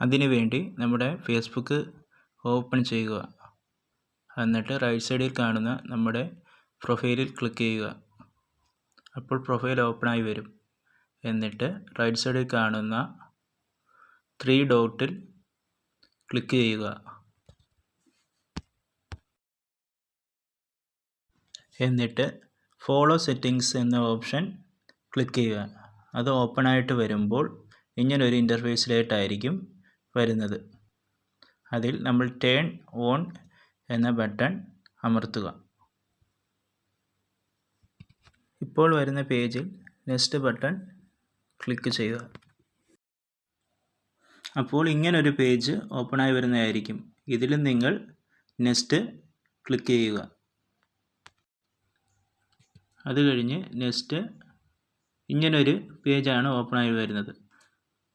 അതിനുവേണ്ടി നമ്മുടെ Facebook open ചെയ്യുക. എന്നിട്ട് റൈറ്റ് സൈഡിൽ കാണുന്ന നമ്മുടെ പ്രൊഫൈലിൽ ക്ലിക്ക് ചെയ്യുക. അപ്പോൾ പ്രൊഫൈൽ ഓപ്പണായി വരും. എന്നിട്ട് റൈറ്റ് സൈഡിൽ കാണുന്ന ത്രീ ഡോട്ടിൽ ക്ലിക്ക് ചെയ്യുക. എന്നിട്ട് ഫോളോ സെറ്റിങ്സ് എന്ന ഓപ്ഷൻ ക്ലിക്ക് ചെയ്യുക. അത് ഓപ്പൺ ആയിട്ട് വരുമ്പോൾ ഇങ്ങനൊരു ഇന്റർഫേസിലായിട്ടായിരിക്കും വരുന്നത്. അതിൽ നമ്മൾ ടേൺ ഓൺ എന്ന ബട്ടൺ അമർത്തുക. ഇപ്പോൾ വരുന്ന പേജിൽ നെക്സ്റ്റ് ബട്ടൺ ക്ലിക്ക് ചെയ്യുക. അപ്പോൾ ഇങ്ങനൊരു പേജ് ഓപ്പണായി വരുന്നതായിരിക്കും. ഇതിൽ നിങ്ങൾ നെക്സ്റ്റ് ക്ലിക്ക് ചെയ്യുക. അത് കഴിഞ്ഞ് നെക്സ്റ്റ് ഇങ്ങനൊരു പേജാണ് ഓപ്പണായി വരുന്നത്.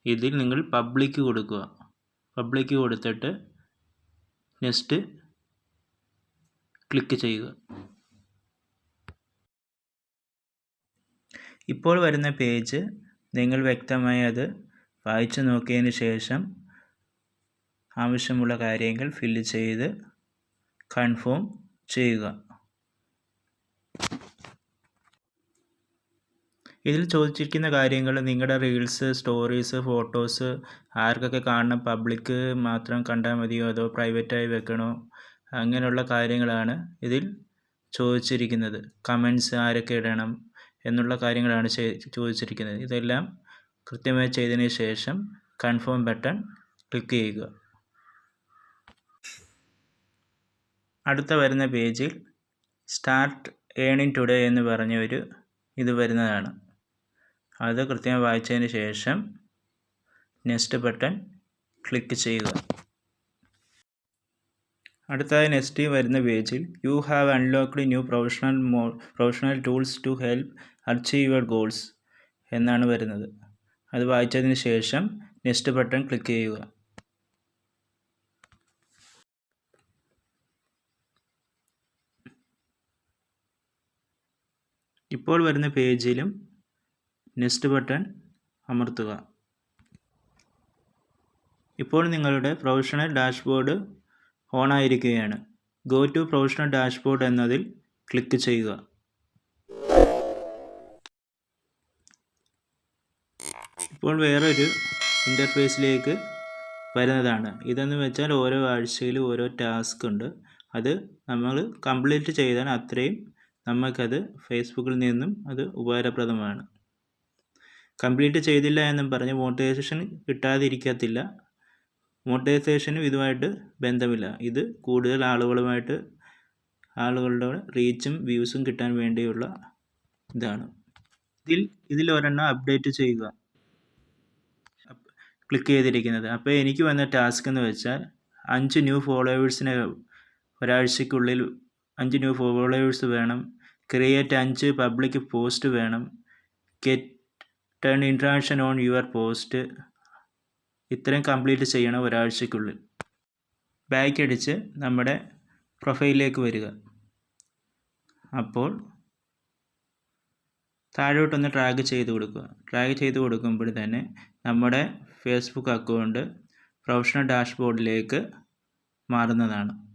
ഇതിൽ നിങ്ങൾ പബ്ലിക് കൊടുക്കുക. പബ്ലിക്ക് കൊടുത്തിട്ട് നെക്സ്റ്റ് ക്ലിക്ക് ചെയ്യുക. ഇപ്പോൾ വരുന്ന പേജ് നിങ്ങൾ വ്യക്തമായി അത് വായിച്ചു നോക്കിയതിന് ശേഷം ആവശ്യമുള്ള കാര്യങ്ങൾ ഫില്ല് ചെയ്ത് കൺഫേം ചെയ്യുക. ഇതിൽ ചോദിച്ചിരിക്കുന്ന കാര്യങ്ങൾ നിങ്ങളുടെ റീൽസ് സ്റ്റോറീസ് ഫോട്ടോസ് ആർക്കൊക്കെ കാണണം? പബ്ലിക് മാത്രം കണ്ടാൽ മതിയോ? അതോ പ്രൈവറ്റായി വെക്കണോ? അങ്ങനെയുള്ള കാര്യങ്ങളാണ് ഇതിൽ ചോദിച്ചിരിക്കുന്നത്. കമൻസ് ആരൊക്കെ ഇടണം എന്നുള്ള കാര്യങ്ങളാണ് ചോദിച്ചിരിക്കുന്നത്. ഇതെല്ലാം കൃത്യമായി ചെയ്തതിന് ശേഷം കൺഫേം ബട്ടൺ ക്ലിക്ക് ചെയ്യുക. അടുത്ത വരുന്ന പേജിൽ സ്റ്റാർട്ട് ഏണിംഗ് ടുഡേ എന്ന് പറഞ്ഞ ഒരു ഇത് വരുന്നതാണ്. അത് കൃത്യമായി വായിച്ചതിന് ശേഷം നെക്സ്റ്റ് ബട്ടൺ ക്ലിക്ക് ചെയ്യുക. അടുത്തതായി നെക്സ്റ്റ് വരുന്ന പേജിൽ you have unlocked new professional മോ professional tools to help achieve your goals എന്നാണ് വരുന്നത്. അത് വായിച്ചതിന് ശേഷം നെക്സ്റ്റ് ബട്ടൺ ക്ലിക്ക് ചെയ്യുക. ഇപ്പോൾ വരുന്ന പേജിലും നെക്സ്റ്റ് ബട്ടൺ അമർത്തുക. ഇപ്പോൾ നിങ്ങളുടെ പ്രൊഫഷണൽ ഡാഷ്ബോർഡ് ഓൺ ആയിരിക്കുകയാണ് ഗോ ടു പ്രൊഫഷണൽ ഡാഷ്ബോർഡ് എന്നതിൽ ക്ലിക്ക് ചെയ്യുക. ഇപ്പോൾ വേറൊരു ഇന്റർഫേസിലേക്ക് വരുന്നതാണ്. ഇതെന്ന് വെച്ചാൽ ഓരോ ആഴ്ചയിലും ഓരോ ടാസ്ക് ഉണ്ട്. അത് നമ്മൾ കംപ്ലീറ്റ് ചെയ്താൽ അത്രയും നമുക്കത് ഫേസ്ബുക്കിൽ നിന്നും അത് ഉപകാരപ്രദമാണ്. കംപ്ലീറ്റ് ചെയ്തില്ല എന്നും പറഞ്ഞ് മോട്ടിവേഷൻ കിട്ടാതിരിക്കത്തില്ല. മോട്ടിവേഷനും ഇതുമായിട്ട് ബന്ധമില്ല. ഇത് കൂടുതൽ ആളുകളുമായിട്ട് ആളുകളുടെ റീച്ചും വ്യൂസും കിട്ടാൻ വേണ്ടിയുള്ള ഇതാണ്. ഇതിൽ ഇതിൽ ഒരെണ്ണം അപ്ഡേറ്റ് ചെയ്യുക. ക്ലിക്ക് ചെയ്തിരിക്കുന്നത്. അപ്പോൾ എനിക്ക് വന്ന ടാസ്ക് എന്ന് വെച്ചാൽ അഞ്ച് ന്യൂ ഫോളോവേഴ്സിനെ ഒരാഴ്ചക്കുള്ളിൽ അഞ്ച് ന്യൂ ഫോളോവേഴ്സ് വേണം. ക്രിയേറ്റ് അഞ്ച് പബ്ലിക് പോസ്റ്റ് വേണം. Get ten interaction on your post ഇത്രയും കംപ്ലീറ്റ് ചെയ്യണം ഒരാഴ്ചയ്ക്കുള്ളിൽ. ബാക്ക് അടിച്ച് നമ്മുടെ പ്രൊഫൈലിലേക്ക് വരിക. അപ്പോൾ താഴോട്ടൊന്ന് ട്രാഗ് ചെയ്ത് കൊടുക്കുക. ട്രാഗ് ചെയ്ത് കൊടുക്കുമ്പോൾ തന്നെ നമ്മുടെ ഫേസ്ബുക്ക് അക്കൗണ്ട് പ്രൊഫഷണൽ ഡാഷ്ബോർഡിലേക്ക് മാറുന്നതാണ്.